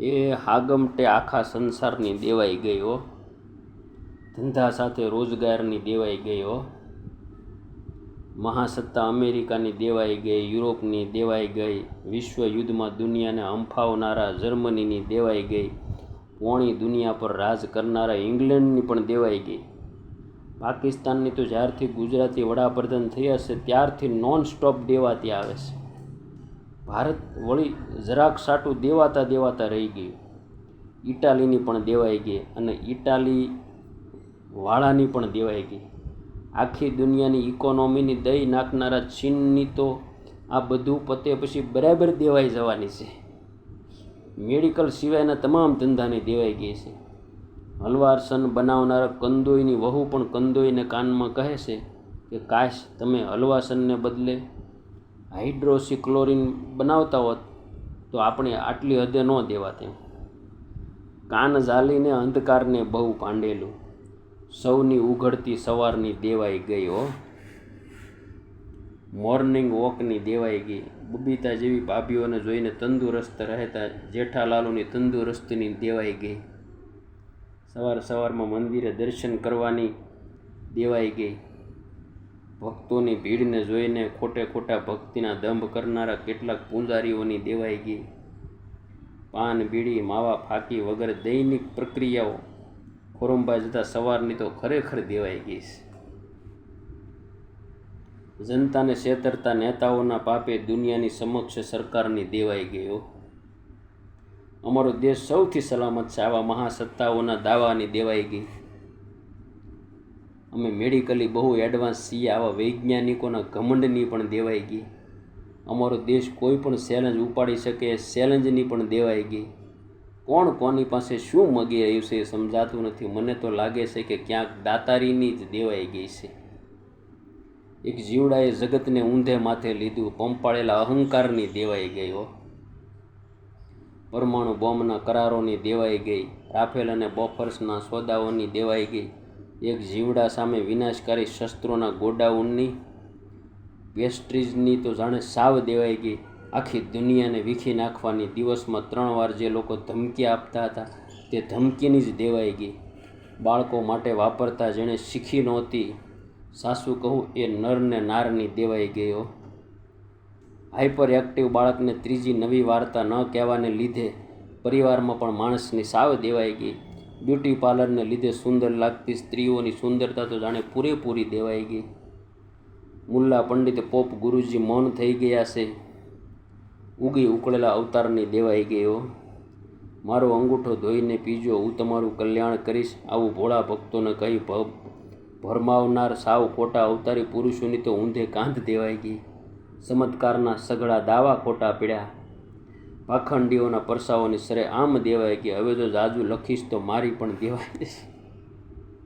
એ હાગમટે આખા સંસારની દેવાઈ ગયો ધંધા સાથે રોજગારની દેવાઈ ગયો મહાસત્તા અમેરિકાની દેવાઈ ગઈ, યુરોપની દેવાઈ ગઈ, વિશ્વ યુદ્ધમાં દુનિયાને હંફાવનારા જર્મનીની દેવાઈ ગઈ, પોણી દુનિયા પર રાજ કરનારા ઇંગ્લેન્ડની પણ દેવાઈ ગઈ. પાકિસ્તાનની તો જ્યારથી ગુજરાતી વડાપ્રધાન થયા છે ત્યારથી નોન સ્ટોપ દેવાતી આવે છે. ભારત વળી જરાક સાટું દેવાતા દેવાતા રહી ગયું. ઇટાલીની પણ દેવાઈ ગઈ અને ઇટાલી વાળાની પણ દેવાઈ ગઈ. આખી દુનિયાની ઇકોનોમીની દઈ નાખનારા ચીનની તો આ બધું પતે પછી બરાબર દેવાઈ જવાની છે. મેડિકલ સિવાયના તમામ ધંધાની દેવાઈ ગઈ છે. હલવારસન બનાવનારા કંદોઈની વહુ પણ કંદોઈને કાનમાં કહે છે કે, કાશ તમે હલવાસનને બદલે હાઇડ્રોસિક્લોરિન બનાવતા હોત તો આપણે આટલી હદે ન દેવાતે. કાન ઝાલીને અંધકારને બહુ પાંડેલું. સૌની ઉઘડતી સવારની દેવાઈ ગઈ હો. મોર્નિંગ વોકની દેવાઈ ગઈ. બબીતા જેવી ભાભીઓને જોઈને તંદુરસ્ત રહેતા જેઠાલાલુની તંદુરસ્તીની દેવાઈ ગઈ. સવાર સવારમાં મંદિરે દર્શન કરવાની દેવાઈ ગઈ. ભક્તોની ભીડને જોઈને ખોટે ખોટા ભક્તિના દંભ કરનારા કેટલાક પૂંજારીઓની દેવાઈ ગઈ. પાન, બીડી, માવા, ફાકી વગર દૈનિક પ્રક્રિયાઓ ખોરંબા જતા સવારની તો ખરેખર દેવાઈ ગઈ છે. જનતાને છેતરતા નેતાઓના પાપે દુનિયાની સમક્ષ સરકારની દેવાઈ ગયો. અમારો દેશ સૌથી સલામત છે, આવા મહાસત્તાઓના દાવાની દેવાઈ ગઈ. અમે મેડિકલી બહુ એડવાન્સ છીએ, આવા વૈજ્ઞાનિકોના ઘમંડની પણ દેવાઈ ગઈ. અમારો દેશ કોઈ પણ ચેલેન્જ ઉપાડી શકે ચેલેન્જની પણ દેવાઈ ગઈ. કોણ કોની પાસે શું મગી રહ્યું છે એ સમજાતું નથી. મને તો લાગે છે કે ક્યાંક દાતારીની જ દેવાઈ ગઈ છે. એક જીવડાએ જગતને ઊંધે માથે લીધું, પંપાળેલા અહંકારની દેવાઈ ગઈ હો. પરમાણુ બોમ્બના કરારોની દેવાઈ ગઈ, રાફેલ અને બોફર્સના સોદાઓની દેવાઈ ગઈ. એક જીવડા સામે વિનાશકારી શસ્ત્રોના ગોડાઉનની પેસ્ટ્રીઝની તો જાણે સાવ દેવાઈ ગઈ. આખી દુનિયાને વીખી નાખવાની દિવસમાં ત્રણ વાર જે લોકો ધમકી આપતા હતા, તે ધમકીની જ દેવાઈ ગઈ. બાળકો માટે વાપરતા જેણે શીખી નહોતી. સાસુ કહું, એ નરને નારની દેવાઈ ગયો હાઇપર એક્ટિવ બાળકને ત્રીજી નવી વાર્તા ન કહેવાને લીધે પરિવારમાં પણ માણસની સાવ દેવાઈ ગઈ. બ્યુટી પાર્લરને લીધે સુંદર લાગતી સ્ત્રીઓની સુંદરતા તો જાણે પૂરેપૂરી દેવાઈ ગઈ. મુલ્લા પંડિત પોપ ગુરુજી મૌન થઈ ગયા છે. ઉગી ઉકળેલા અવતારની દેવાઈ ગયો મારો અંગૂઠો ધોઈને પીજો, હું તમારું કલ્યાણ કરીશ. આવું ભોળા ભક્તોને કહી ભરમાવનાર સાવ ખોટા અવતારી પુરુષોની તો ઊંધે કાંધ દેવાઈ ગઈ. ચમત્કારના સઘળા દાવા ખોટા પીડ્યા. પાખંડીઓના પરસાઓની સરે આમ દેવાય કે હવે જો જાજુ લખીશ તો મારી પણ જશે